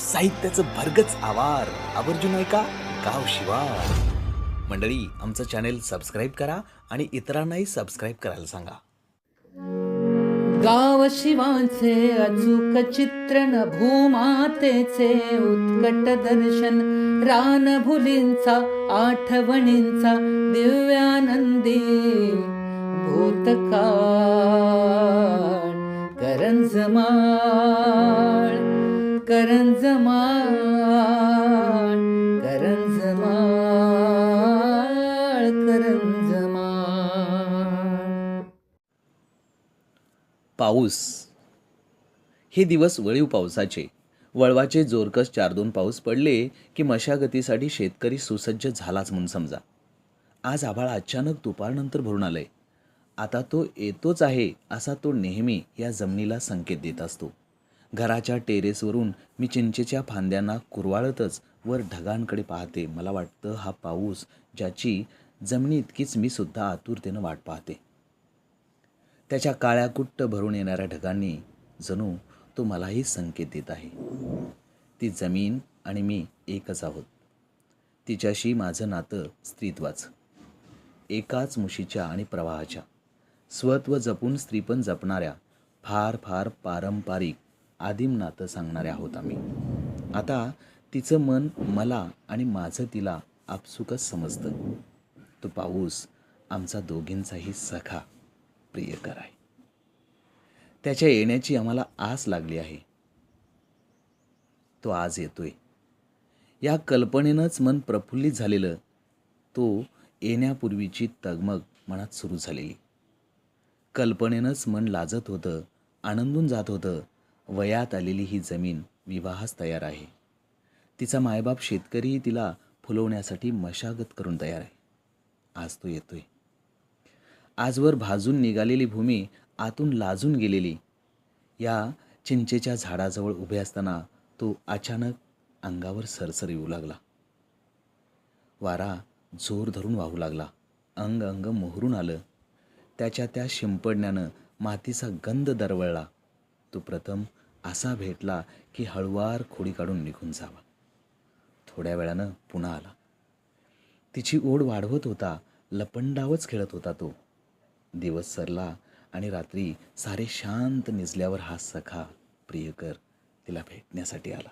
साहित्याचं भरगच आवार. आवर्जून ऐका गाव शिवार मंडळी आमचं चॅनेल सबस्क्राईब करा आणि इतरांनाही सबस्क्राईब करायला सांगा. गाव शिवाचे अचूक चित्रण भूमातेचे उत्कट दर्शन रानभुलींचा आठवणींचा दिव्यानंदी भूतकाळ करंजमा पाऊस. हे दिवस वळीव पावसाचे. वळवाचे जोरकस चार दोन पाऊस पडले की मशागतीसाठी शेतकरी सुसज्ज झालाच म्हणून समजा. आज आभाळ अचानक दुपारनंतर भरून आलंय. आता तो येतोच आहे असा तो नेहमी या जमिनीला संकेत देत असतो. घराच्या टेरेसवरून मी चिंचेच्या फांद्यांना कुरवाळतच वर ढगांकडे पाहते. मला वाटतं हा पाऊस ज्याची जमिनी इतकीच मी सुद्धा आतुरतेनं वाट पाहते. त्याच्या काळ्या कुट्ट भरून येणाऱ्या ढगांनी जणू तो मलाही संकेत देत आहे. ती जमीन आणि मी एकच आहोत. तिच्याशी माझं नातं स्त्रीत्वाचं. एकाच मुशीच्या आणि प्रवाहाच्या. स्वत्व जपून स्त्री पण जपणाऱ्या फार फार पारंपरिक आदिम नातं सांगणाऱ्या आहोत आम्ही. आता तिचं मन मला आणि माझं तिला आपसुकच समजतं. तो पाऊस आमचा दोघींचाही सखा. प्रियकर आहे त्याच्या येण्याची आम्हाला आस लागली आहे. तो आज येतोय. या कल्पनेनंच मन प्रफुल्लित झालेलं तो येण्यापूर्वीची तगमग मनात सुरू झालेली. कल्पनेनंच मन लाजत होतं आनंदून जात होतं वयात आलेली ही जमीन विवाहास तयार आहे. तिचा मायबाप शेतकरीही तिला फुलवण्यासाठी मशागत करून तयार आहे. आज तो येतोय. आजवर भाजून निघालेली भूमी आतून लाजून गेलेली. या चिंचेच्या झाडाजवळ उभे असताना तो अचानक अंगावर सरसर येऊ लागला. वारा जोर धरून वाहू लागला. अंग अंग मोहरून आलं. त्याच्या त्या शिंपडण्यानं मातीचा गंध दरवळला. तो प्रथम असा भेटला की हळुवार खोडी काढून निघून जावा. थोड्या वेळानं पुन्हा आला. तिची ओढ वाढवत होता लपंडावच खेळत होता तो. दिवस सरला आणि रात्री सारे शांत निजल्यावर हा सखा प्रियकर तिला भेटण्यासाठी आला.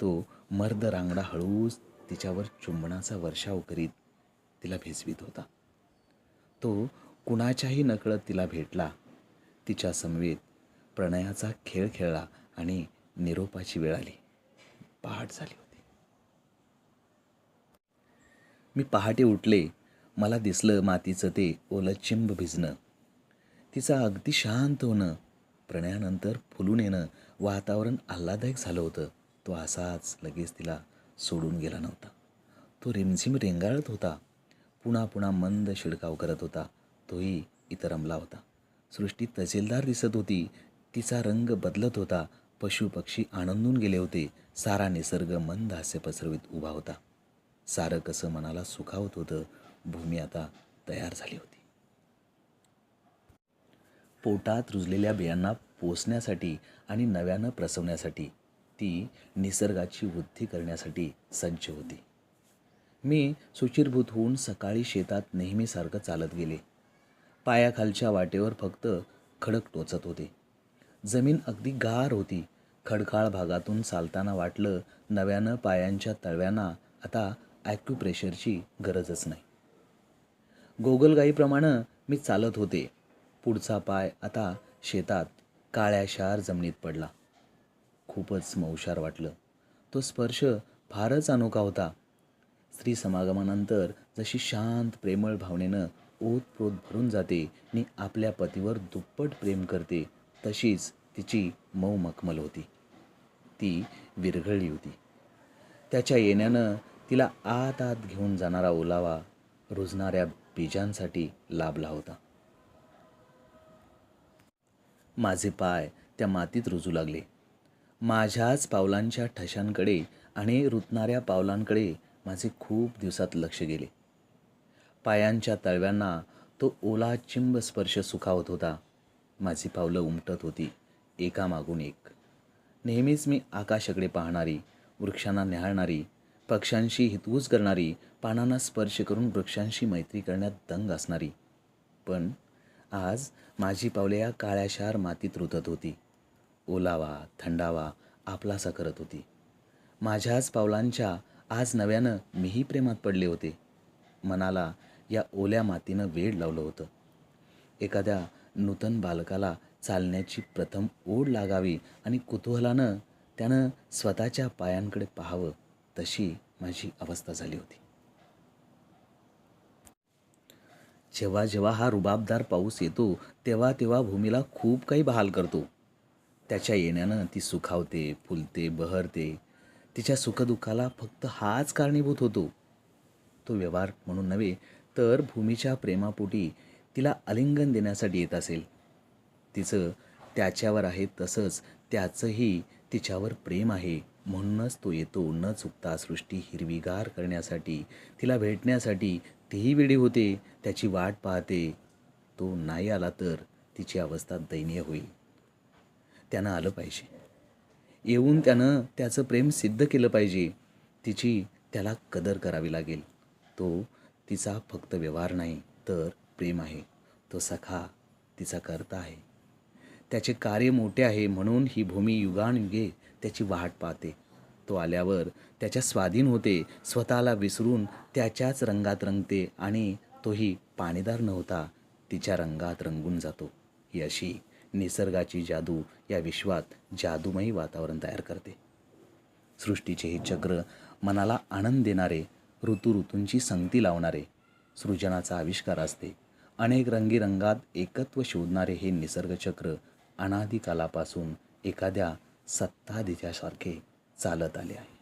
तो मर्द रांगडा हळूच तिच्यावर चुंबनाचा वर्षाव करीत तिला भिजवीत होता. तो कुणाच्याही नकळत तिला भेटला. तिच्या समवेत प्रणयाचा खेळ खेळला आणि निरोपाची वेळ आली. पहाट झाली होती. मी पहाटे उठले मला दिसलं मातीचं ते ओलं चिंब भिजणं. तिचा अगदी शांत होणं प्रणयानंतर फुलून येणं वातावरण आल्हादायक झालं होतं. तो असाच लगेच तिला सोडून गेला नव्हता. तो रिमझिम रेंगाळत होता. पुन्हा पुन्हा मंद शिडकाव करत होता. तोही इतर रमला होता. सृष्टी तजेलदार दिसत होती. तिचा रंग बदलत होता. पशु पक्षी आनंदून गेले होते. सारा निसर्ग मंद हास्य पसरवीत उभा होता. सारं कसं मनाला सुखावत होतं भूमी आता तयार झाली होती. पोटात रुजलेल्या बियांना पोसण्यासाठी आणि नव्यानं प्रसवण्यासाठी ती निसर्गाची वृद्धी करण्यासाठी सज्ज होती. मी सुचिरभूत होऊन सकाळी शेतात नेहमीसारखं चालत गेले. पायाखालच्या वाटेवर फक्त खडक टोचत होते. जमीन अगदी गार होती. खडकाळ भागातून चालताना वाटलं नव्यानं पायांच्या तळव्यांना आता ॲक्युप्रेशरची गरजच नाही. गोगलगाईप्रमाणे मी चालत होते. पुढचा पाय आता शेतात काळ्याशार जमिनीत पडला. खूपच मौशार वाटलं. तो स्पर्श फारच अनोखा होता. स्त्री समागमानंतर जशी शांत प्रेमळ भावनेनं ओतप्रोत भरून जाते आणि आपल्या पतीवर दुप्पट प्रेम करते तशीच तिची मऊ मखमल होती. ती विरघळली होती. त्याच्या येण्यानं तिला आत आत घेऊन जाणारा ओलावा रुजणाऱ्या बीजांसाठी लाभला होता. माझे पाय त्या मातीत रुजू लागले. माझ्याच पावलांच्या ठशांकडे आणि रुतणाऱ्या पावलांकडे माझे खूप दिवसात लक्ष गेले. पायांच्या तळव्यांना तो ओला चिंब स्पर्श सुखावत होता. माझी पावलं उमटत होती एकामागून एक. नेहमीच मी आकाशाकडे पाहणारी वृक्षांना न्याहाळणारी पक्ष्यांशी हितवूज करणारी पानांना स्पर्श करून वृक्षांशी मैत्री करण्यात दंग असणारी. पण आज माझी पावले या काळ्याशार मातीत रुतत होती. ओलावा थंडावा आपलासा करत होती. माझ्याच पावलांच्या आज नव्यानं मीही प्रेमात पडले होते. मनाला या ओल्या मातीनं वेड लावलं होतं. एखाद्या नूतन बालकाला चालण्याची प्रथम ओढ लागावी आणि कुतूहलानं त्यानं स्वतःच्या पायांकडे पाहावं. तशी माझी अवस्था झाली होती. जेव्हा जेव्हा हा रुबाबदार पाऊस येतो तेव्हा तेव्हा भूमीला खूप काही बहाल करतो. त्याच्या येण्यानं ती सुखावते फुलते बहरते. तिच्या सुखदुःखाला फक्त हाच कारणीभूत होतो. तो व्यवहार म्हणून नव्हे तर भूमीच्या प्रेमापोटी तिला आलिंगन देण्यासाठी येत असेल. तिचं त्याच्यावर आहे तसंच त्याचंही तिच्यावर प्रेम आहे. म्हणूनच तो येतो. न चुकता सृष्टी हिरवीगार करण्यासाठी तिला भेटण्यासाठी तीही वेळी होते. त्याची वाट पाहते. तो नाही आला तर तिची अवस्था दयनीय होईल. त्यानं आलं पाहिजे. येऊन त्यानं त्याचं प्रेम सिद्ध केलं पाहिजे. तिची त्याला कदर करावी लागेल. तो तिचा फक्त व्यवहार नाही तर प्रेम आहे. तो सखा तिचा करता आहे. त्याचे कार्य मोठे आहे म्हणून ही भूमी युगानयुगे त्याची वाट पाहते. तो आल्यावर त्याच्या स्वाधीन होते स्वतःला विसरून त्याच्याच रंगात रंगते आणि तोही पाणीदार नव्हता तिच्या रंगात रंगून जातो. ही अशी निसर्गाची जादू या विश्वात जादूमयी वातावरण तयार करते. सृष्टीचे हे चक्र मनाला आनंद देणारे ऋतू ऋतूंची संगती लावणारे सृजनाचा आविष्कार असते. अनेक रंगीरंगात एकत्व शोधणारे हे निसर्गचक्र अनादिकालापासून एखाद्या सत्ताधीच्यासारखे चालत आले आहे.